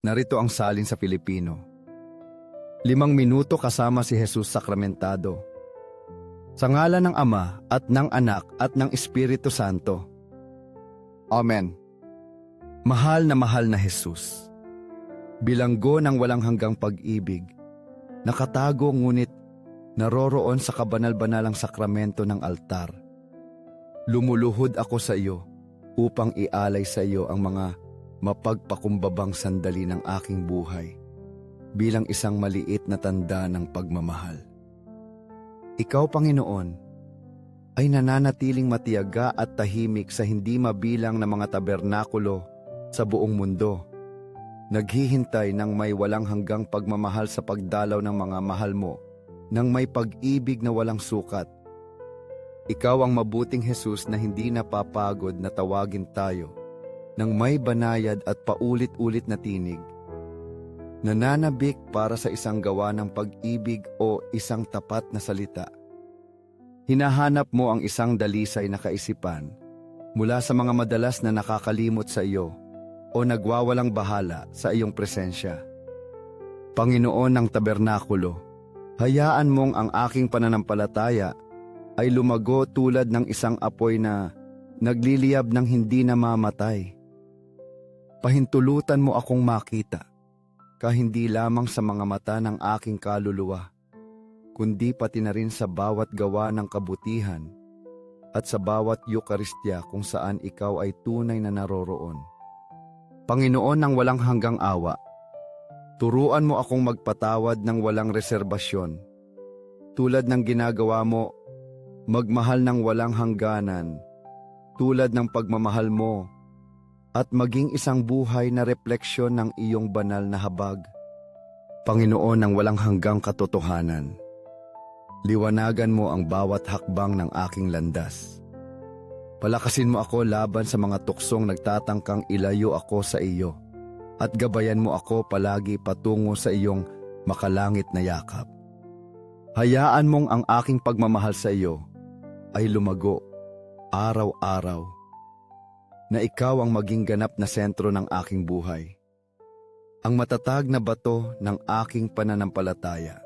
Narito ang salin sa Filipino. Limang minuto kasama si Jesus sakramentado. Sa ngalan ng Ama at ng Anak at ng Espiritu Santo. Amen. Mahal na mahal na Jesus. Bilanggo ng walang hanggang pag-ibig, nakatago ngunit naroroon sa kabanal-banalang sakramento ng altar. Lumuluhod ako sa iyo upang ialay sa iyo ang mga mapagpakumbabang sandali ng aking buhay bilang isang maliit na tanda ng pagmamahal. Ikaw, Panginoon, ay nananatiling matiyaga at tahimik sa hindi mabilang na mga tabernakulo sa buong mundo. Naghihintay ng may walang hanggang pagmamahal sa pagdalaw ng mga mahal mo, ng may pag-ibig na walang sukat. Ikaw ang mabuting Jesus na hindi napapagod na tawagin tayo ng may banayad at paulit-ulit na tinig. Nananabik para sa isang gawa ng pag-ibig o isang tapat na salita. Hinahanap mo ang isang dalisay na kaisipan mula sa mga madalas na nakakalimot sa iyo o nagwawalang bahala sa iyong presensya. Panginoon ng tabernakulo, hayaan mong ang aking pananampalataya ay lumago tulad ng isang apoy na nagliliyab ng hindi namamatay. Pahintulutan mo akong makita, ka hindi lamang sa mga mata ng aking kaluluwa, kundi pati na rin sa bawat gawa ng kabutihan at sa bawat Eukaristya kung saan ikaw ay tunay na naroroon. Panginoon ng walang hanggang awa, turuan mo akong magpatawad ng walang reserbasyon, tulad ng ginagawa mo, magmahal ng walang hangganan, tulad ng pagmamahal mo at maging isang buhay na refleksyon ng iyong banal na habag. Panginoon ng walang hanggang katotohanan, liwanagan mo ang bawat hakbang ng aking landas. Palakasin mo ako laban sa mga tuksong nagtatangkang ilayo ako sa iyo at gabayan mo ako palagi patungo sa iyong makalangit na yakap. Hayaan mong ang aking pagmamahal sa iyo ay lumago araw-araw na ikaw ang maging ganap na sentro ng aking buhay. Ang matatag na bato ng aking pananampalataya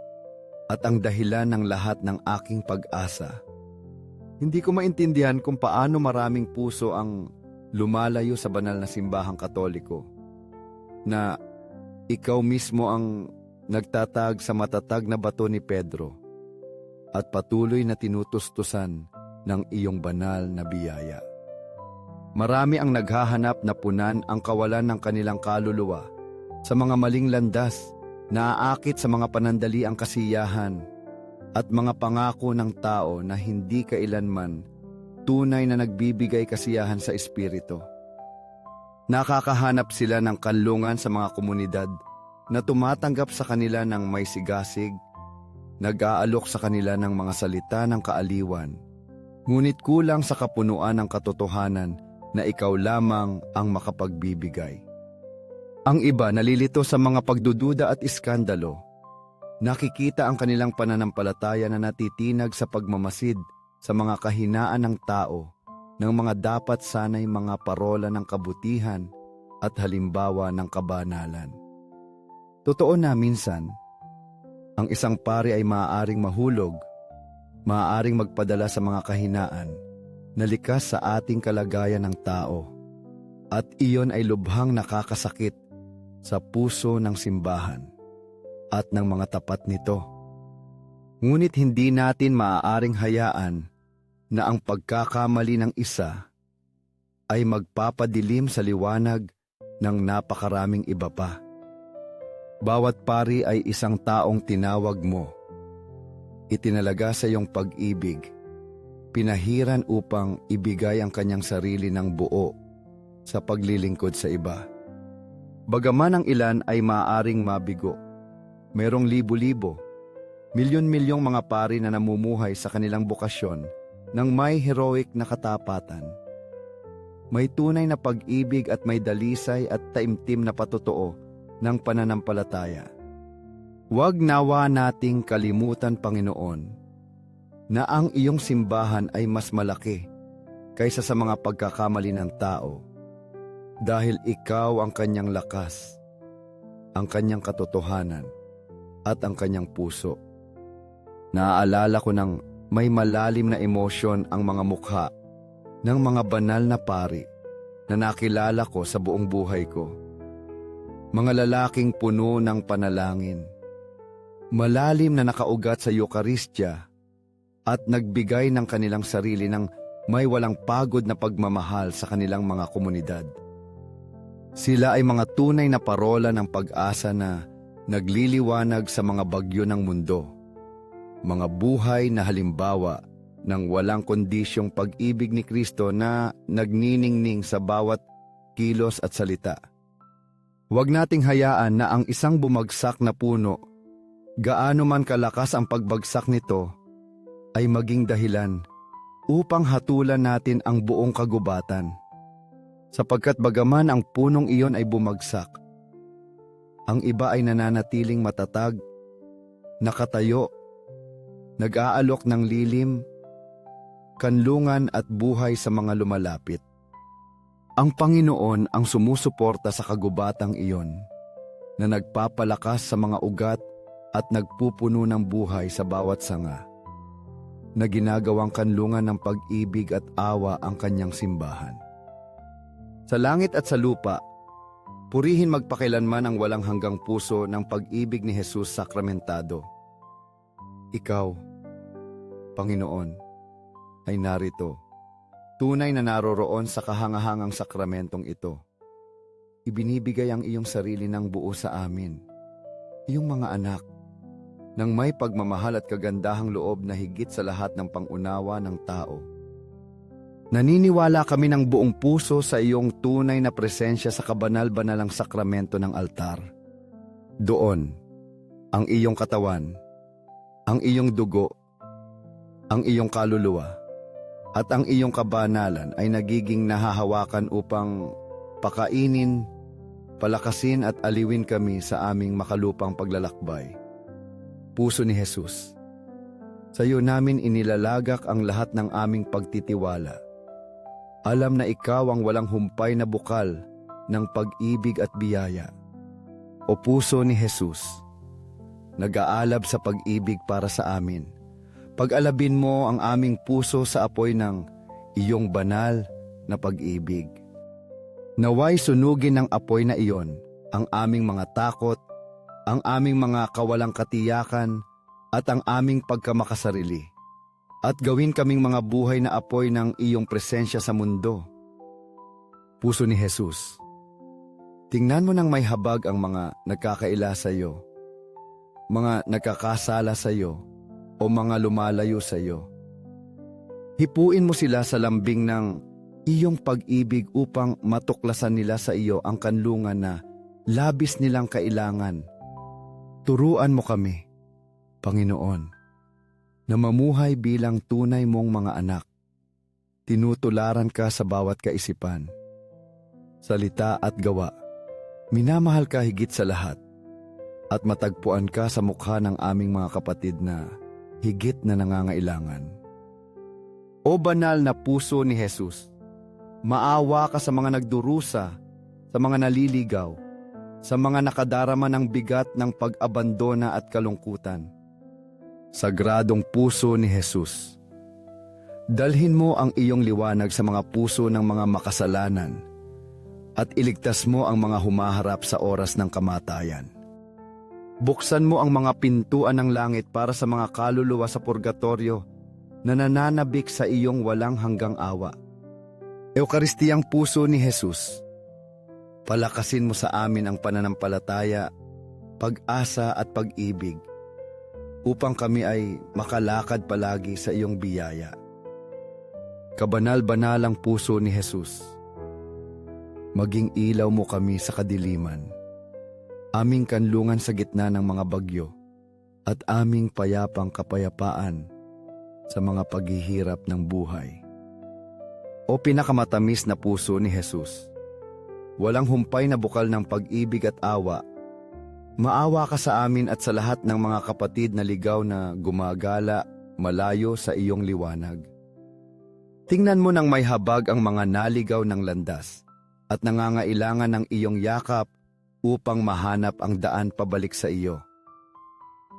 at ang dahilan ng lahat ng aking pag-asa. Hindi ko maintindihan kung paano maraming puso ang lumalayo sa banal na simbahang katoliko na ikaw mismo ang nagtatag sa matatag na bato ni Pedro at patuloy na tinutustusan ng iyong banal na biyaya. Marami ang naghahanap na punan ang kawalan ng kanilang kaluluwa sa mga maling landas na aakit sa mga panandali ang kasiyahan at mga pangako ng tao na hindi kailanman tunay na nagbibigay kasiyahan sa espiritu. Nakakahanap sila ng kanlungan sa mga komunidad na tumatanggap sa kanila ng may sigasig, nag-aalok sa kanila ng mga salita ng kaaliwan, ngunit kulang sa kapunuan ng katotohanan na ikaw lamang ang makapagbibigay. Ang iba nalilito sa mga pagdududa at iskandalo. Nakikita ang kanilang pananampalataya na natitinag sa pagmamasid sa mga kahinaan ng tao ng mga dapat sanay mga parola ng kabutihan at halimbawa ng kabanalan. Totoo na minsan, ang isang pari ay maaaring mahulog, maaaring magpadala sa mga kahinaan, na likas sa ating kalagayan ng tao at iyon ay lubhang nakakasakit sa puso ng simbahan at ng mga tapat nito. Ngunit hindi natin maaaring hayaan na ang pagkakamali ng isa ay magpapadilim sa liwanag ng napakaraming iba pa. Bawat pari ay isang taong tinawag mo. Itinalaga sa iyong pag-ibig pinahiran upang ibigay ang kanyang sarili ng buo sa paglilingkod sa iba. Bagaman ang ilan ay maaaring mabigo, merong libo-libo, milyon-milyong mga pari na namumuhay sa kanilang bukasyon ng may heroic na katapatan. May tunay na pag-ibig at may dalisay at taimtim na patotoo ng pananampalataya. Huwag nawa nating kalimutan, Panginoon, na ang iyong simbahan ay mas malaki kaysa sa mga pagkakamali ng tao dahil ikaw ang kanyang lakas ang kanyang katotohanan at ang kanyang puso. Naaalala ko ng may malalim na emosyon ang mga mukha ng mga banal na pari na nakilala ko sa buong buhay ko. Mga lalaking puno ng panalangin, malalim na nakaugat sa Eukaristya at nagbigay ng kanilang sarili ng may walang pagod na pagmamahal sa kanilang mga komunidad. Sila ay mga tunay na parola ng pag-asa na nagliliwanag sa mga bagyo ng mundo. Mga buhay na halimbawa ng walang kondisyong pag-ibig ni Kristo na nagniningning sa bawat kilos at salita. Huwag nating hayaan na ang isang bumagsak na puno, gaano man kalakas ang pagbagsak nito, ay maging dahilan upang hatulan natin ang buong kagubatan. Sapagkat bagaman ang punong iyon ay bumagsak, ang iba ay nananatiling matatag, nakatayo, nag-aalok ng lilim, kanlungan at buhay sa mga lumalapit. Ang Panginoon ang sumusuporta sa kagubatang iyon na nagpapalakas sa mga ugat at nagpupuno ng buhay sa bawat sanga na ginagawang kanlungan ng pag-ibig at awa ang kanyang simbahan. Sa langit at sa lupa, purihin magpakilanman ang walang hanggang puso ng pag-ibig ni Jesus sakramentado. Ikaw, Panginoon, ay narito, tunay na naroroon sa kahangahangang sakramentong ito. Ibinibigay ang iyong sarili ng buo sa amin, iyong mga anak, ng may pagmamahal at kagandahang loob na higit sa lahat ng pangunawa ng tao. Naniniwala kami ng buong puso sa iyong tunay na presensya sa kabanal-banalang sakramento ng altar. Doon, ang iyong katawan, ang iyong dugo, ang iyong kaluluwa, at ang iyong kabanalan ay nagiging nahahawakan upang pakainin, palakasin at aliwin kami sa aming makalupang paglalakbay puso ni Jesus. Sa iyo namin inilalagak ang lahat ng aming pagtitiwala. Alam na ikaw ang walang humpay na bukal ng pag-ibig at biyaya. O puso ni Jesus, nag-aalab sa pag-ibig para sa amin. Pag-alabin mo ang aming puso sa apoy ng iyong banal na pag-ibig. Naway sunugin ng apoy na iyon ang aming mga takot ang aming mga kawalang katiyakan at ang aming pagkamakasarili. At gawin kaming mga buhay na apoy ng iyong presensya sa mundo. Puso ni Jesus. Tingnan mo nang may habag ang mga nagkakaila sa iyo, mga nagkakasala sa iyo, o mga lumalayo sa iyo. Hipuin mo sila sa lambing ng iyong pag-ibig upang matuklasan nila sa iyo ang kanlungan na labis nilang kailangan Turuan mo kami, Panginoon, na mamuhay bilang tunay mong mga anak. Tinutularan ka sa bawat kaisipan, salita at gawa. Minamahal ka higit sa lahat at matagpuan ka sa mukha ng aming mga kapatid na higit na nangangailangan. O banal na puso ni Jesus, maawa ka sa mga nagdurusa, sa mga naliligaw, sa mga nakadarama ng bigat ng pag-abandona at kalungkutan. Sagradong puso ni Jesus. Dalhin mo ang iyong liwanag sa mga puso ng mga makasalanan at iligtas mo ang mga humaharap sa oras ng kamatayan. Buksan mo ang mga pintuan ng langit para sa mga kaluluwa sa purgatorio na nananabik sa iyong walang hanggang awa. Eukaristiyang puso ni Jesus Palakasin mo sa amin ang pananampalataya, pag-asa at pag-ibig upang kami ay makalakad palagi sa iyong biyaya. Kabanal-banalang puso ni Jesus, maging ilaw mo kami sa kadiliman, aming kanlungan sa gitna ng mga bagyo, at aming payapang kapayapaan sa mga paghihirap ng buhay. O pinakamatamis na puso ni Jesus, walang humpay na bukal ng pag-ibig at awa. Maawa ka sa amin at sa lahat ng mga kapatid na ligaw na gumagala malayo sa iyong liwanag. Tingnan mo nang may habag ang mga naligaw ng landas at nangangailangan ng iyong yakap upang mahanap ang daan pabalik sa iyo.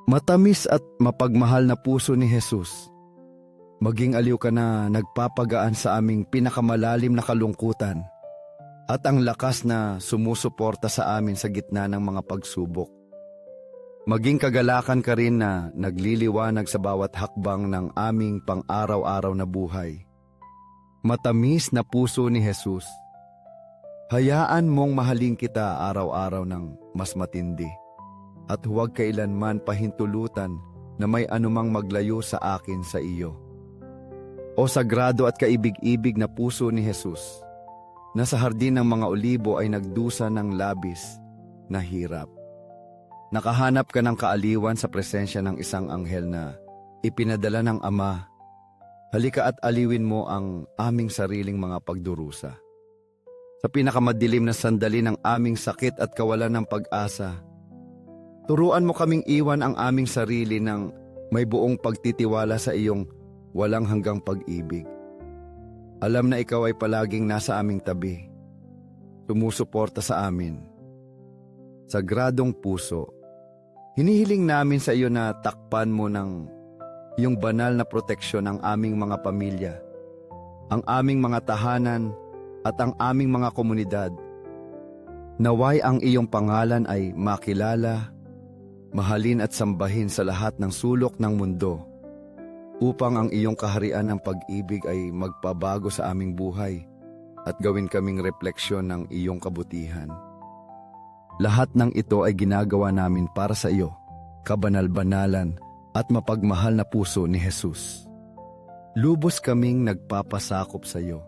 Matamis at mapagmahal na puso ni Jesus. Maging aliw ka na nagpapagaan sa aming pinakamalalim na kalungkutan at ang lakas na sumusuporta sa amin sa gitna ng mga pagsubok. Maging kagalakan ka rin na nagliliwanag sa bawat hakbang ng aming pang-araw-araw na buhay. Matamis na puso ni Jesus. Hayaan mong mahalin kita araw-araw ng mas matindi at huwag kailanman pahintulutan na may anumang maglayo sa akin sa iyo. O sagrado at kaibig-ibig na puso ni Jesus, na sa hardin ng mga olibo ay nagdusa ng labis na hirap. Nakahanap ka ng kaaliwan sa presensya ng isang anghel na ipinadala ng Ama. Halika at aliwin mo ang aming sariling mga pagdurusa. Sa pinakamadilim na sandali ng aming sakit at kawalan ng pag-asa, turuan mo kaming iwan ang aming sarili ng may buong pagtitiwala sa iyong walang hanggang pag-ibig. Alam na ikaw ay palaging nasa aming tabi, sumusuporta sa amin. Sagradong puso, hinihiling namin sa iyo na takpan mo ng iyong banal na proteksyon ang aming mga pamilya, ang aming mga tahanan at ang aming mga komunidad. Naway ang iyong pangalan ay makilala, mahalin at sambahin sa lahat ng sulok ng mundo upang ang iyong kaharian ng pag-ibig ay magpabago sa aming buhay at gawin kaming refleksyon ng iyong kabutihan. Lahat ng ito ay ginagawa namin para sa iyo, kabanal-banalan at mapagmahal na puso ni Jesus. Lubos kaming nagpapasakop sa iyo.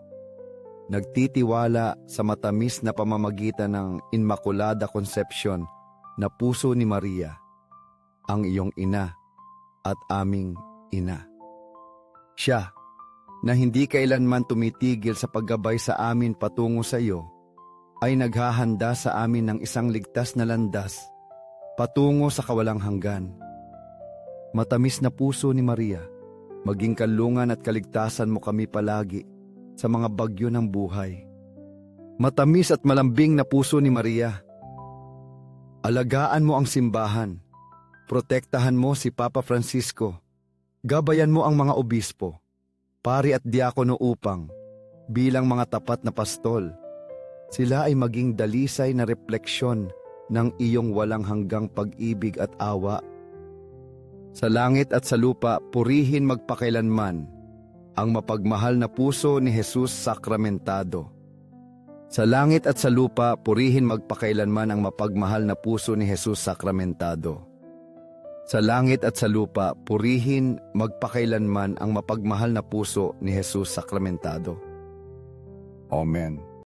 Nagtitiwala sa matamis na pamamagitan ng Immaculada Conception na puso ni Maria, ang iyong ina at aming ina. Siya, na hindi kailanman tumitigil sa paggabay sa amin patungo sa iyo, ay naghahanda sa amin ng isang ligtas na landas patungo sa kawalang hanggan. Matamis na puso ni Maria, maging kalungan at kaligtasan mo kami palagi sa mga bagyo ng buhay. Matamis at malambing na puso ni Maria, alagaan mo ang simbahan, protektahan mo si Papa Francisco, gabayan mo ang mga obispo, pari at diakono upang, bilang mga tapat na pastol, sila ay maging dalisay na refleksyon ng iyong walang hanggang pag-ibig at awa. Sa langit at sa lupa, purihin magpakailanman ang mapagmahal na puso ni Jesus sakramentado. Sa langit at sa lupa, purihin magpakailanman ang mapagmahal na puso ni Jesus sakramentado. Sa langit at sa lupa, purihin magpakailanman ang mapagmahal na puso ni Jesus sakramentado. Amen.